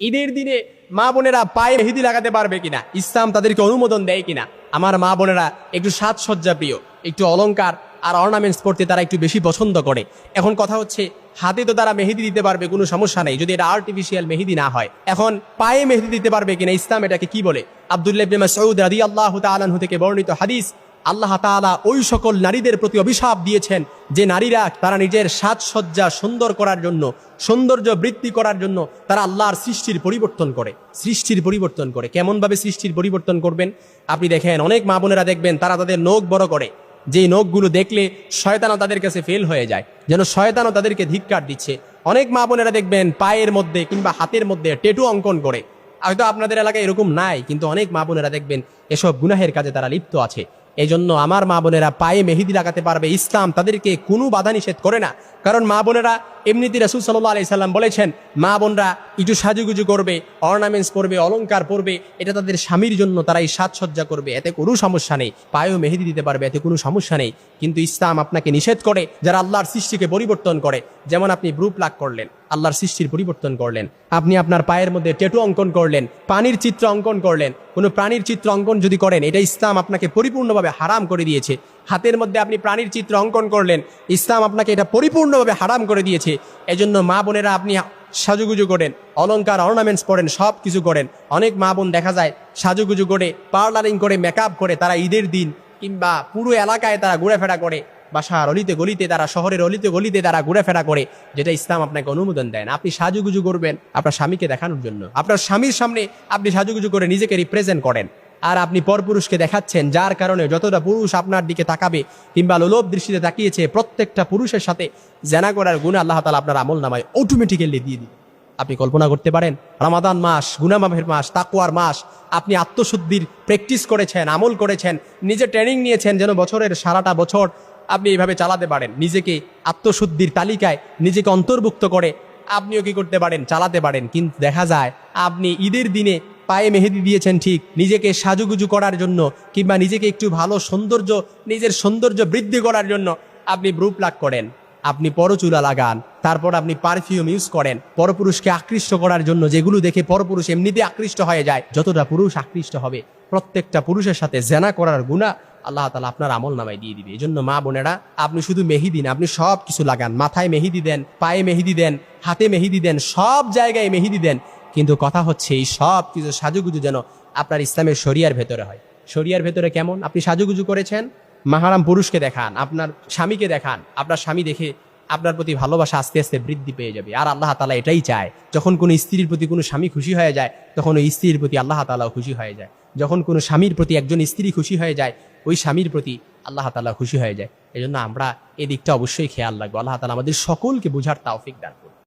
ঈদের দিনে মা বোনেরা পায়ে মেহেদি লাগাতে পারবে কিনা? ইসলাম তাদেরকে অনুমোদন দেয় কিনা? আমার মা বোনেরা একটু সাজসজ্জা প্রিয়, একটু অলংকার আর অর্নামেন্টস পড়তে তারা একটু বেশি পছন্দ করে। এখন কথা হচ্ছে, হাতে তো তারা মেহেদি দিতে পারবে, কোনো সমস্যা নেই। যদি এটা আর্টিফিশিয়াল মেহেদি না হয়, এখন পায়ে মেহেদি দিতে পারবে কিনা? ইসলাম এটাকে কি বলে? আব্দুল্লাহ মাসউদ রাদিয়াল্লাহু তাআলা থেকে বর্ণিত হাদিস আল্লাহ তাআলা ওই সকল নারীদের প্রতি অভিশাপ দিয়েছেন যে নারীরা তারা নিজের সাজসজ্জা সুন্দর করার জন্য, সৌন্দর্য বৃদ্ধি করার জন্য তারা আল্লাহর সৃষ্টির পরিবর্তন করে, সৃষ্টির পরিবর্তন করে। কেমনভাবে সৃষ্টির পরিবর্তন করবেন? আপনি দেখেন, অনেক মা বোনেরা দেখবেন, তারা তাদের নখ বড় করে। যে নখগুলো দেখলে শয়তানও তাদের কাছে ফেল হয়ে যায়, যেন শয়তানও তাদেরকে ধিক্কার দিচ্ছে। অনেক মা বোনেরা দেখবেন, পায়ের মধ্যে কিংবা হাতের মধ্যে টেটু অঙ্কন করে। হয়তো আপনাদের এলাকায় এরকম নাই, কিন্তু অনেক মা বোনেরা দেখবেন, এসব গুনাহের কাজে তারা লিপ্ত আছে। এই জন্য আমার মা বোনেরা পায়ে মেহেদি লাগাতে পারবে। ইসলাম তাদেরকে কোনো বাধা নিষেধ করে না। কারণ মা বোনেরা এমনিতে রাসুল সাল্লাহ আলি সাল্লাম বলেছেন, মা বোনরা একটু সাজুগুজু করবে অর্নামেন্টস পরবে, অলংকার পরবে, এটা তাদের স্বামীর জন্য তারা এই সাজসজ্জা করবে। এতে কোনো সমস্যা নেই। পায়েও মেহেদি দিতে পারবে, এতে কোনো সমস্যা নেই। কিন্তু ইসলাম আপনাকে নিষেধ করে, যারা আল্লাহর সৃষ্টিকে পরিবর্তন করে। যেমন আপনি ব্রু প্লাক করলেন, আল্লাহর সৃষ্টির পরিবর্তন করলেন। আপনি আপনার পায়ের মধ্যে টেটু অঙ্কন করলেন, পানির চিত্র অঙ্কন করলেন। কোনো প্রাণীর চিত্র অঙ্কন যদি করেন, এটা ইসলাম আপনাকে পরিপূর্ণভাবে হারাম করে দিয়েছে। হাতের মধ্যে আপনি প্রাণীর চিত্র অঙ্কন করলেন। ইসলাম আপনাকে এটা পরিপূর্ণভাবে হারাম করে দিয়েছে। এজন্য মা বোনেরা আপনি সাজুগুজু করেন, অলংকার অর্নামেন্টস পরেন সব কিছু করেন। অনেক মা বোন দেখা যায় সাজুগুজু করে, পার্লারিং করে মেকআপ করে, তারা ঈদের দিন কিংবা পুরো এলাকায় তারা ঘুরেফেরা করে। বাসার অলিতে গলিতে তারা, শহরের অলিতে গলিতে তারা ঘুরেফেরা করে, যেটা ইসলাম আপনাকে অনুমোদন দেন আপনি সাজুগুজু করবেন আপনার স্বামীকে দেখানোর জন্য। আপনার স্বামীর সামনে আপনি সাজুগুজু করে নিজেকে রিপ্রেজেন্ট করেন। আর আপনি পরপুরুষকে দেখাচ্ছেন, যার কারণে যতটা পুরুষ আপনার দিকে তাকাবে কিংবা লোলোভ দৃষ্টিতে তাকিয়েছে, প্রত্যেকটা পুরুষের সাথে জেনা করার গুণে আল্লাহ তালা আপনার আমল নামায় অটোমেটিক্যালি দিয়ে দিন আপনি কল্পনা করতে পারেন, রামাদান মাস গুনামাফের মাস তাকুয়ার মাস, আপনি আত্মশুদ্ধির প্র্যাকটিস করেছেন, আমল করেছেন, নিজে ট্রেনিং নিয়েছেন যেন বছরের সারাটা বছর আপনি এইভাবে চালাতে পারেন, নিজেকে আত্মশুদ্ধির তালিকায় নিজেকে অন্তর্ভুক্ত করে আপনিও কি করতে পারেন, চালাতে পারেন। কিন্তু দেখা যায়, আপনি ঈদের দিনে পায়ে মেহেদি দিয়েছেন ঠিক। নিজেকে সাজুগুজু করার জন্য কিংবা নিজেকে একটু ভালো সৌন্দর্য, নিজের সৌন্দর্য বৃদ্ধি করার জন্য আপনি ব্রু প্লাক করেন। আপনি পরচুলা লাগান, তারপর আপনি পারফিউম ইউজ করেন। পরপুরুষকে আকৃষ্ট করার জন্য যেগুলো দেখে পরপুরুষ এমনিতে আকৃষ্ট হয়ে যায়, যতটা পুরুষ আকৃষ্ট হবে। প্রত্যেকটা পুরুষের সাথে জেনা করার গুণা আল্লাহ তালা আপনার আমল নামায় দিয়ে দিবে। এই জন্য মা বোনেরা, আপনি শুধু মেহেদি না, আপনি সব কিছু লাগান। মাথায় মেহেদি দেন, পায়ে মেহেদি দেন, হাতে মেহেদি দেন, সব জায়গায় মেহেদি দেন। কিন্তু কথা হচ্ছে এই সব কিছু সাজুগুজু যেন আপনার ইসলামের শরিয়ার ভেতরে হয়। শরিয়ার ভেতরে কেমন? আপনি সাজুগুজু করেছেন? মাহারাম পুরুষকে দেখান, আপনার স্বামীকে দেখান, আপনার স্বামী দেখে আপনার প্রতি ভালোবাসা আস্তে আস্তে বৃদ্ধি পেয়ে যাবে। আর আল্লাহ তালা এটাই চায়, যখন কোনো স্ত্রীর প্রতি কোনো স্বামী খুশি হয়ে যায়, তখন ওই স্ত্রীর প্রতি আল্লাহ তালাও খুশি হয়ে যায়। যখন কোনো স্বামীর প্রতি একজন স্ত্রী খুশি হয়ে যায়, ওই স্বামীর প্রতি আল্লাহ তালা খুশি হয়ে যায়। এই জন্য আমরা এদিকটা অবশ্যই খেয়াল রাখব। আল্লাহ তালা আমাদের সকলকে বোঝার তাওফিক দান করুন।